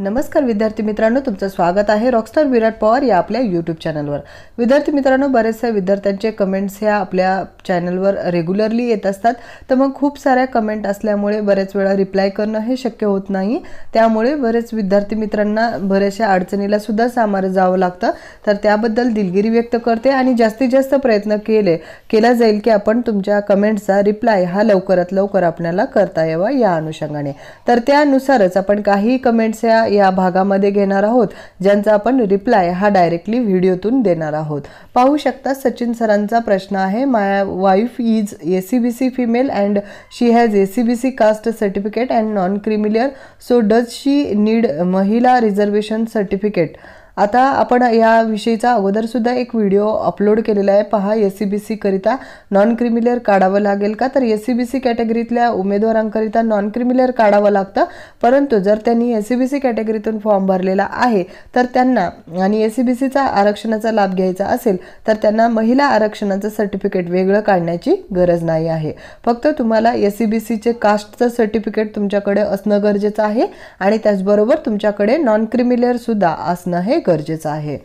नमस्कार विद्यार्थी मित्रांनो तुमचं स्वागत आहे रॉकस्टार विराट पवार या आपल्या यूट्यूब चॅनलवर विद्यार्थी मित्रांनो बरेचशा विद्यार्थ्यांचे कमेंट्स ह्या आपल्या चॅनलवर रेग्युलरली येत असतात. तर मग खूप साऱ्या कमेंट असल्यामुळे बरेच वेळा रिप्लाय करणं हे शक्य होत नाही. त्यामुळे बरेच विद्यार्थी मित्रांना बऱ्याचशा अडचणीला सुद्धा सामोरं जावं लागतं. तर त्याबद्दल दिलगिरी व्यक्त करते आणि जास्तीत जास्त प्रयत्न केले केला जाईल की आपण तुमच्या कमेंट्सचा रिप्लाय हा लवकरात लवकर आपल्याला करता यावा या अनुषंगाने. तर त्यानुसारच आपण काही कमेंट्स ह्या या भागामध्ये घेणार आहोत ज्यांचा आपण रिप्लाय हा डायरेक्टली व्हिडिओतून देणार आहोत. पाहू शकता सचिन सरांचा प्रश्न आहे my wife is a C B C female and she has a C B C caste certificate and non creamy layer so does she need mahila reservation certificate आता आपण याविषयीचा अगोदर सुद्धा एक व्हिडिओ अपलोड केलेला आहे. पहा एस सी बी सीकरिता नॉन क्रिमिलियर काढावं लागेल का? तर एस सी बी सी कॅटेगरीतल्या उमेदवारांकरिता नॉन क्रिमिलियर काढावं लागतं. परंतु जर त्यांनी एस सी बी सी कॅटेगरीतून फॉर्म भरलेला आहे तर त्यांना आणि एस सी बी सीचा आरक्षणाचा लाभ घ्यायचा असेल तर त्यांना महिला आरक्षणाचं सर्टिफिकेट वेगळं काढण्याची गरज नाही आहे. फक्त तुम्हाला एस सी बी सीचे कास्टचं सर्टिफिकेट तुमच्याकडे असणं गरजेचं आहे आणि त्याचबरोबर तुमच्याकडे नॉन क्रिमिलियर सुद्धा असणं हे गरजेचं आहे.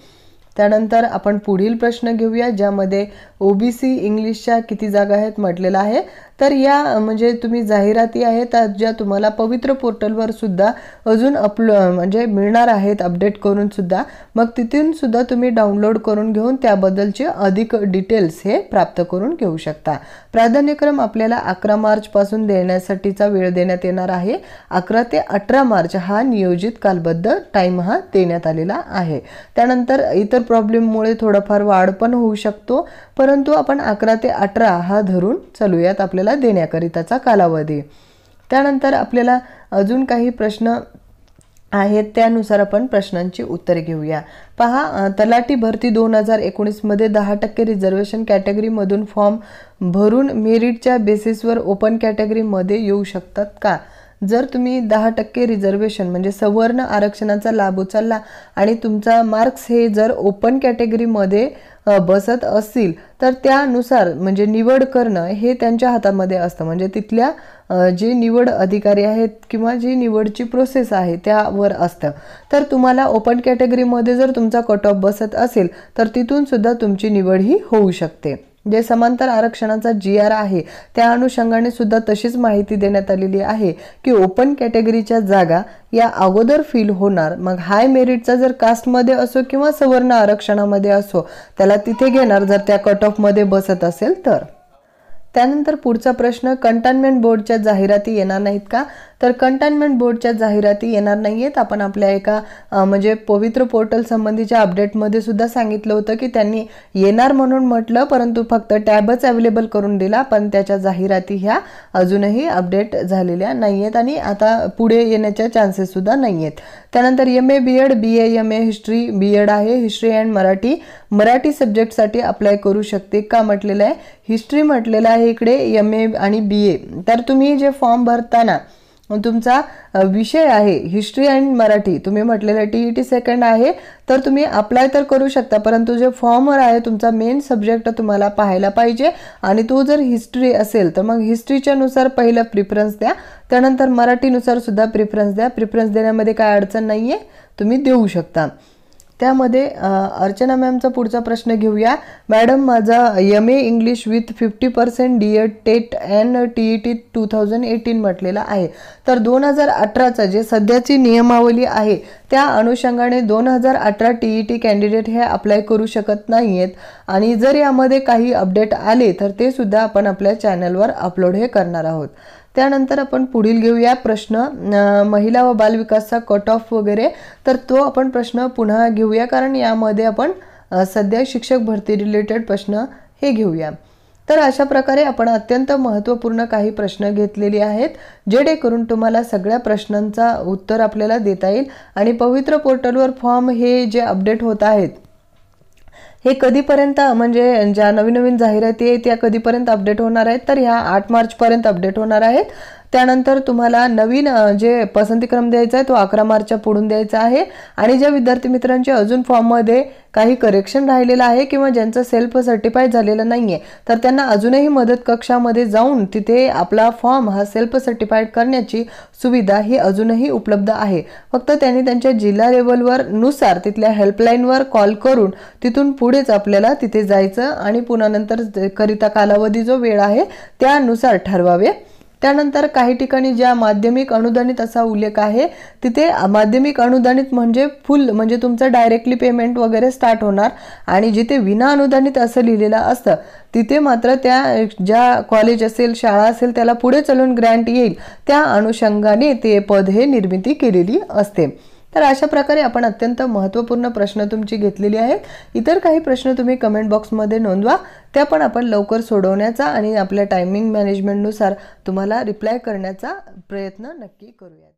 त्यानंतर आपण पुढील प्रश्न घेऊया ज्यामध्ये ओबीसी इंग्लिशच्या किती जागा आहेत म्हटलेलं आहे. तर या म्हणजे तुम्ही जाहिराती आहेत ज्या तुम्हाला पवित्र पोर्टलवर सुद्धा अजून अपलो म्हणजे मिळणार आहेत अपडेट करून सुद्धा मग तिथून सुद्धा तुम्ही डाउनलोड करून घेऊन त्याबद्दलचे अधिक डिटेल्स हे प्राप्त करून घेऊ शकता. प्राधान्यक्रम आपल्याला अकरा मार्चपासून देण्यासाठीचा वेळ देण्यात येणार आहे. अकरा ते अठरा मार्च हा नियोजित कालबद्ध टाईम हा देण्यात आलेला आहे. त्यानंतर इतर प्रॉब्लेममुळे थोडंफार वाढ पण होऊ शकतो परंतु आपण अकरा ते अठरा हा धरून चालूयात आपल्याला देण्याकरिताचा कालावधी. त्यानंतर आपल्याला अजून काही प्रश्न आहेत त्यानुसार आपण प्रश्नांची उत्तरे घेऊया. पहा तलाठी भरती दोन हजार एकोणीसमध्ये दहा टक्के रिझर्वेशन कॅटेगरीमधून फॉर्म भरून मेरिटच्या बेसिसवर ओपन कॅटेगरीमध्ये येऊ शकतात का? जर तुम्ही दहा टक्के रिझर्वेशन म्हणजे सवर्ण आरक्षणाचा लाभ उचलला आणि तुमचा मार्क्स हे जर ओपन कॅटेगरीमध्ये बसत असतील तर त्यानुसार म्हणजे निवड करणं हे त्यांच्या हातामध्ये असतं. म्हणजे तिथल्या जे निवड अधिकारी आहेत किंवा जी निवडची प्रोसेस आहे त्यावर असतं. तर तुम्हाला ओपन कॅटेगरीमध्ये जर तुमचा कट ऑफ बसत असेल तर तिथून सुद्धा तुमची निवड ही होऊ शकते. जे समांतर आरक्षणाचा जी आर आहे त्या अनुषंगाने सुद्धा तशीच माहिती देण्यात आलेली आहे की ओपन कॅटेगरीच्या जागा या अगोदर फील होणार. मग हाय मेरिटचा जर कास्टमध्ये असो किंवा सवर्ण आरक्षणामध्ये असो त्याला तिथे घेणार जर त्या कट ऑफमध्ये बसत असेल तर. त्यानंतर पुढचा प्रश्न कंटेनमेंट बोर्डच्या जाहिराती येणार नाहीत का? तर कंटेनमेंट बोर्डच्या जाहिराती येणार नाही आहेत आपण आपल्या एका म्हणजे पवित्र पोर्टल संबंधीच्या अपडेटमध्ये सुद्धा सांगितलं होतं की त्यांनी येणार म्हणून म्हटलं परंतु फक्त टॅबच अवेलेबल करून दिला पण त्याच्या जाहिराती ह्या अजूनही अपडेट झालेल्या नाही आहेत आणि आता पुढे येण्याच्या चान्सेससुद्धा नाही आहेत त्यानंतर M A B Ed B A M A history B Ed आहे. हिस्ट्री अँड मराठी मराठी सब्जेक्टसाठी अप्लाय करू शकते का म्हटलेलं आहे? हिस्ट्री म्हटलेलं आहे इकडे एम ए आणि बी ए तर तुम्ही जे फॉर्म भरताना तुमचा विषय आहे हिस्ट्री अँड मराठी. तुम्ही म्हटलेलं टी ई टी सेकंड आहे तर तुम्ही अप्लाय तर करू शकता परंतु जे फॉर्मवर आहे तुमचा मेन सब्जेक्ट तुम्हाला पाहायला पाहिजे. आणि तो जर हिस्ट्री असेल तर मग हिस्ट्रीच्यानुसार पहिलं प्रिफरन्स द्या. त्यानंतर मराठीनुसार सुद्धा प्रिफरन्स द्या. प्रिफरन्स देण्यामध्ये काय अडचण नाही आहे तुम्ही देऊ शकता. त्यामध्ये अर्चना मॅमचा पुढचा प्रश्न घेऊया. मॅडम माझा M A English with fifty percent D Ed TET and T E T two thousand eighteen म्हटलेला आहे. तर दोन हजार अठराचं जे सध्याची नियमावली आहे त्या अनुषंगाने दोन हजार अठरा टी ई टी कॅन्डिडेट हे अप्लाय करू शकत नाही आहेत आणि जर यामध्ये काही अपडेट आले तर ते सुद्धा आपण आपल्या चॅनलवर अपलोड हे करणार आहोत. त्यानंतर आपण पुढील घेऊया प्रश्न महिला व बालविकासचा कट ऑफ वगैरे. तर तो आपण प्रश्न पुन्हा घेऊया कारण यामध्ये आपण सध्या शिक्षक भरती रिलेटेड प्रश्न हे घेऊया. तर अशा प्रकारे आपण अत्यंत महत्त्वपूर्ण काही प्रश्न घेतलेले आहेत जेणेकरून तुम्हाला सगळ्या प्रश्नांचा उत्तर आपल्याला देता येईल. आणि पवित्र पोर्टलवर फॉर्म हे जे अपडेट होत आहेत हे कधीपर्यंत म्हणजे ज्या नवीन नवीन जाहिराती आहेत त्या कधीपर्यंत अपडेट होणार आहेत तर ह्या आठ मार्चपर्यंत अपडेट होणार आहेत. त्यानंतर तुम्हाला नवीन जे पसंतीक्रम द्यायचा आहे तो अकरा मार्चच्या पुढून द्यायचा आहे. आणि ज्या विद्यार्थी मित्रांचे अजून फॉर्ममध्ये काही करेक्शन राहिलेलं आहे किंवा ज्यांचं सेल्फ सर्टिफाईड झालेलं नाही आहे तर त्यांना अजूनही मदत कक्षामध्ये जाऊन तिथे आपला फॉर्म हा सेल्फ सर्टिफाईड करण्याची सुविधा ही अजूनही उपलब्ध आहे. फक्त त्यांनी त्यांच्या जिल्हा लेवलवर नुसार तिथल्या हेल्पलाईनवर कॉल करून तिथून पुढेच आपल्याला तिथे जायचं आणि पुन्हा नंतर करिता कालावधी जो वेळ आहे त्यानुसार ठरवावे. त्यानंतर काही ठिकाणी ज्या माध्यमिक अनुदानित असा उल्लेख आहे तिथे माध्यमिक अनुदानित म्हणजे फुल म्हणजे तुमचं डायरेक्टली पेमेंट वगैरे स्टार्ट होणार आणि जिथे विना अनुदानित असं लिहिलेलं असतं तिथे मात्र त्या ज्या कॉलेज असेल शाळा असेल त्याला पुढे चालून ग्रँट येईल. त्या अनुषंगाने ते पद हे निर्मिती केलेली असते. तर अशा प्रकारे आपण अत्यंत महत्त्वपूर्ण प्रश्न तुमची घेतलेली आहेत. इतर काही प्रश्न तुम्ही कमेंट बॉक्समध्ये नोंदवा. त्या पण आपण लवकर सोडवण्याचा आणि आपल्या टायमिंग मॅनेजमेंटनुसार तुम्हाला रिप्लाय करण्याचा प्रयत्न नक्की करूयात.